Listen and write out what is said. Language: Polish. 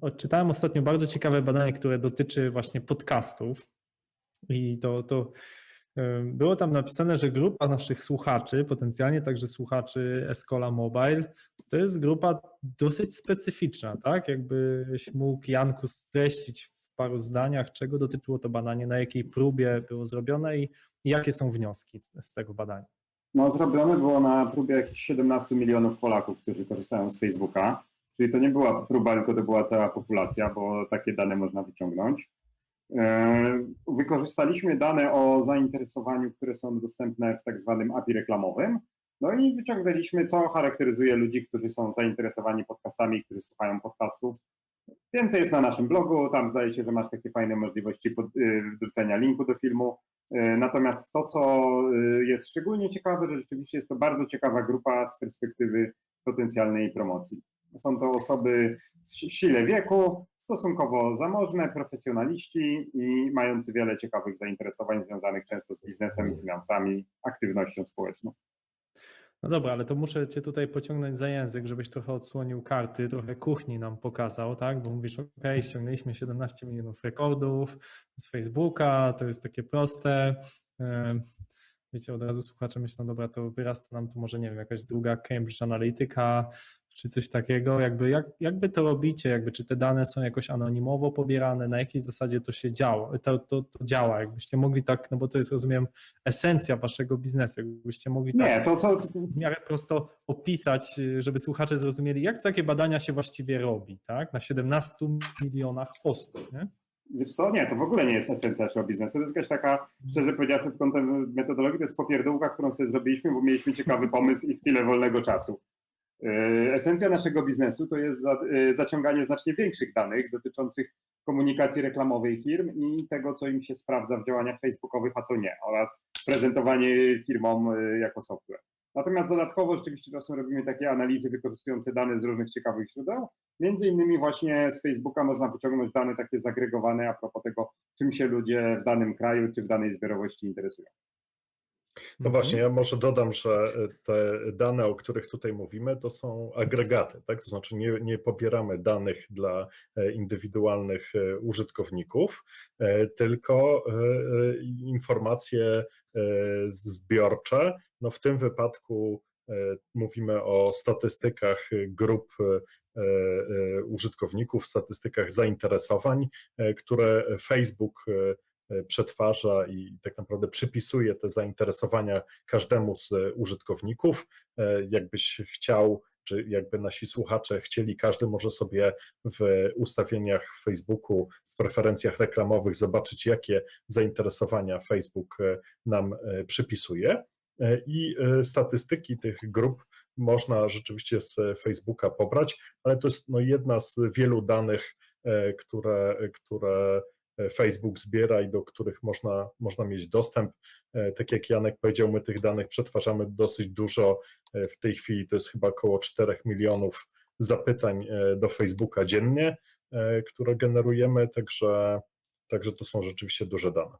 odczytałem ostatnio bardzo ciekawe badanie, które dotyczy właśnie podcastów i to, to było tam napisane, że grupa naszych słuchaczy, potencjalnie także słuchaczy Escola Mobile, to jest grupa dosyć specyficzna, tak? Jakbyś mógł Janku streścić w paru zdaniach, czego dotyczyło to badanie, na jakiej próbie było zrobione i jakie są wnioski z tego badania. No, zrobione było na próbie jakichś 17 milionów Polaków, którzy korzystają z Facebooka. Czyli to nie była próba, tylko to była cała populacja, bo takie dane można wyciągnąć. E, wykorzystaliśmy dane o zainteresowaniu, które są dostępne w tak zwanym API reklamowym. No i wyciągnęliśmy, co charakteryzuje ludzi, którzy są zainteresowani podcastami, którzy słuchają podcastów. Więcej jest na naszym blogu, tam zdaje się, że masz takie fajne możliwości pod, y, wrzucenia linku do filmu. Y, Natomiast to, co jest szczególnie ciekawe, że rzeczywiście jest to bardzo ciekawa grupa z perspektywy potencjalnej promocji. Są to osoby w sile wieku, stosunkowo zamożne, profesjonaliści i mający wiele ciekawych zainteresowań związanych często z biznesem, finansami, aktywnością społeczną. No dobra, ale to muszę cię tutaj pociągnąć za język, żebyś trochę odsłonił karty, trochę kuchni nam pokazał, tak? Bo mówisz, ok, ściągnęliśmy 17 milionów rekordów z Facebooka, to jest takie proste. Wiecie, od razu słuchacze myślą, dobra, to wyrasta nam tu może, nie wiem, jakaś druga Cambridge Analytica, czy coś takiego, jakby jak, jak wy to robicie, jakby czy te dane są jakoś anonimowo pobierane, na jakiej zasadzie to się działa, to, to, to działa, jakbyście mogli tak, no bo to jest rozumiem esencja waszego biznesu, jakbyście mogli tak Nie, to co, w miarę prosto opisać, żeby słuchacze zrozumieli, jak takie badania się właściwie robi, tak, na 17 milionach osób, nie? Wiesz co, nie, to w ogóle nie jest esencja naszego biznesu. To jest jakaś taka, szczerze powiedziawszy, pod kątem metodologii, to jest popierdółka, którą sobie zrobiliśmy, bo mieliśmy ciekawy pomysł i chwilę wolnego czasu. Yy, Esencja naszego biznesu to jest yy, zaciąganie znacznie większych danych dotyczących komunikacji reklamowej firm i tego, co im się sprawdza w działaniach facebookowych, a co nie, oraz prezentowanie firmom yy, jako software. Natomiast dodatkowo rzeczywiście czasem robimy takie analizy wykorzystujące dane z różnych ciekawych źródeł. Między innymi właśnie z Facebooka można wyciągnąć dane takie zagregowane a propos tego, czym się ludzie w danym kraju czy w danej zbiorowości interesują. No właśnie, ja może dodam, że te dane, o których tutaj mówimy, to są agregaty, tak? To znaczy nie, nie pobieramy danych dla indywidualnych użytkowników, tylko informacje zbiorcze. No w tym wypadku mówimy o statystykach grup użytkowników, statystykach zainteresowań, które Facebook przetwarza i tak naprawdę przypisuje te zainteresowania każdemu z użytkowników. Jakbyś chciał, czy jakby nasi słuchacze chcieli, każdy może sobie w ustawieniach w Facebooku, w preferencjach reklamowych zobaczyć, jakie zainteresowania Facebook nam przypisuje. I statystyki tych grup można rzeczywiście z Facebooka pobrać, ale to jest no jedna z wielu danych, które, które Facebook zbiera i do których można, można mieć dostęp. Tak jak Janek powiedział, my tych danych przetwarzamy dosyć dużo. W tej chwili to jest chyba około 4 milionów zapytań do Facebooka dziennie, które generujemy, także, także to są rzeczywiście duże dane.